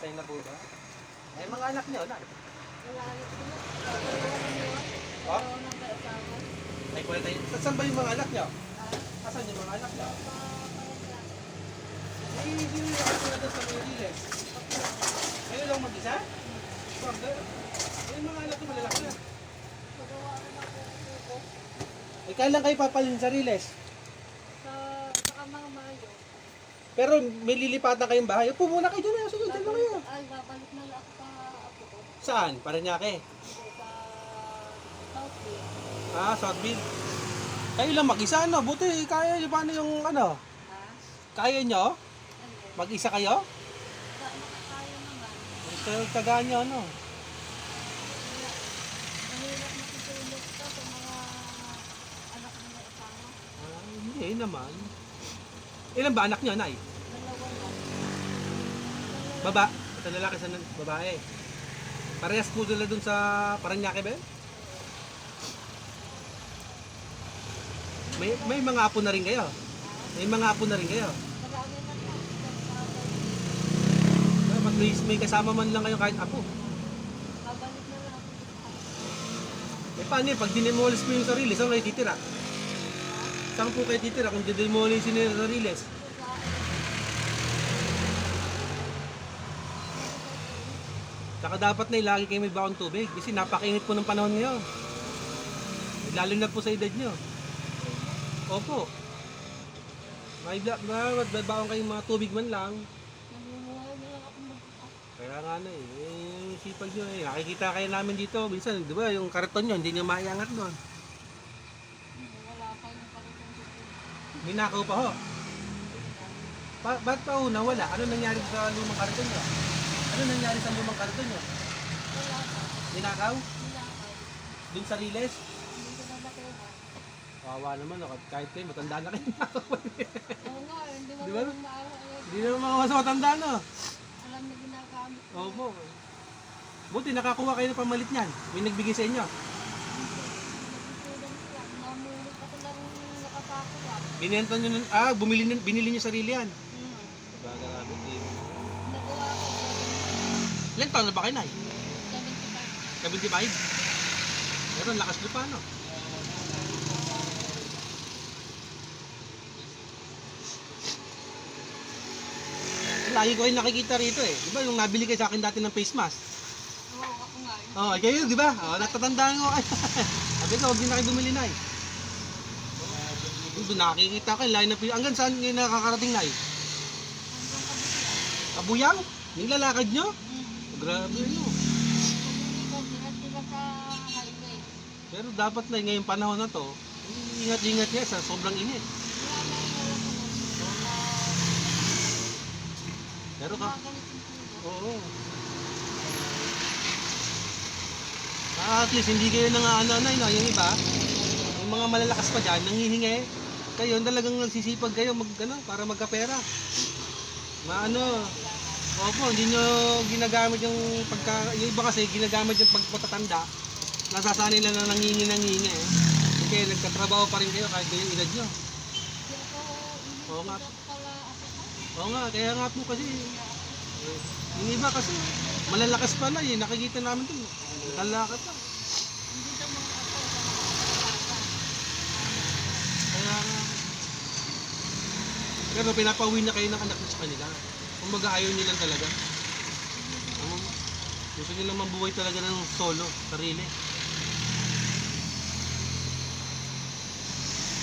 Patay na po ba? Eh, mga anak niyo, na. Oh? May kwenta yun. Sa- Saan ba yung mga anak niyo? Asan yung mga anak niyo? Eh, hindi nyo nakatula doon sa mga diles. Kayo lang mag-isa? Bakit? Eh, yung mga anak niyo malalaki na. Eh, kailan kayo papalin sa riles? Sa saka mga Mayo. Pero may lilipatan kayong bahay. Upo muna kayo dyan. Sige, dyan lang kayo. Ay, babalik na lang sa ko. Saan? Paranaque. Sa Southfield. Ah, Southville. Kayo lang mag-isa, no? Buti, kaya nyo. Paano yung, ano? Ha? Kaya nyo? Ano? Mag-isa kayo? Makakaya naman. Ito, tagaan nyo, ano? Mahirap makitulog ka sa mga anak mo na isama. Ah, hindi naman. Ilan ba anak nyo, Nay? Baba. Ito lalaki sa babae. Parehas po sila dun sa Paranaque ba? May, may mga apo na rin kayo. May mga apo na rin kayo. At least may kasama man lang kayo kahit apo. Sa Eh paano yun? Pag dinemolis mo yung sarili, saan kayo titira? Saan po kayo titira kung dinemolis nyo yung sarili? Saka dapat na lagi kayo may bakong tubig kasi napakainit po ng panahon ngayon. Lalo na po sa edad nyo. Opo. May ba, baon kayong mga tubig man lang. Na Kaya nga na eh, eh sipag nyo eh. Nakikita kayo namin dito. Minsan, di ba, yung karton nyo, hindi nyo maiangat doon. Wala kayong paritong susunod. Ninakaw pa ho. Ba ba't pa una wala? Ano nangyari sa lumang karton nyo? Ano nangyari sa lumang karton nyo? Wala ka. Ninakaw? Nilakay. Dun sa riles? Hindi ko na nakuha. Kawawa naman, no? kahit kayo, matanda na kayo. Oo nga, eh, hindi mo Di ba? naman maawa. eh. Hindi naman mga mas matanda, no? Alam na ginagamit. Opo. Buti, nakakuha kayo ng pamalit niyan. May nagbigay sa inyo sila. Namulot ako lang nakapakuha. Binenta nyo, nun- ah, bumili, nyo- binili nyo sarili yan. Hmm. Baga, buti. Nakuha ko. Ilan taon na ba kayo, Nay? 75. 75? Pero lakas nyo pa, no? Lagi ko kayo nakikita rito eh. Di ba yung nabili kayo sa akin dati ng face mask? Oo, ako nga. eh. Oo, oh, kayo, di ba? Oh, natatandaan ko kayo. Sabi ko, huwag din na kayo bumili na eh. Doon nakikita ko, line up Hanggang saan kayo nakakarating na eh? Kabuyang? Nilalakad nyo? Hmm. Grabe. Hindi highway. Pero dapat na ngayong panahon na to, ingat-ingat niya sa sobrang init. Na yung. Pero ka, oo. Ah, at least hindi kayo nang ano-ano, no? yung iba, yung mga malalakas pa dyan, nanghihingi. Kayo, talagang nagsisipag kayo mag, ano, para magkapera. Maano, opo, hindi nyo ginagamit yung pagka, yung iba kasi ginagamit yung pagpatatanda. Nasasanay na nangingi nangingi eh. Kaya nagkatrabaho pa rin kayo kahit yung edad nyo. Oo nga. Oo nga, kaya nga po kasi, eh, yung iba kasi, malalakas pala eh, nakikita namin ito, nakalaka pa. Hindi daw mga ako sa mga bata. Kaya nga, pero pinapauwi na kayo ng anak nyo sa kanila. Kung ayaw nyo lang talaga. Um, gusto nyo lang mabuhay talaga ng solo, sarili.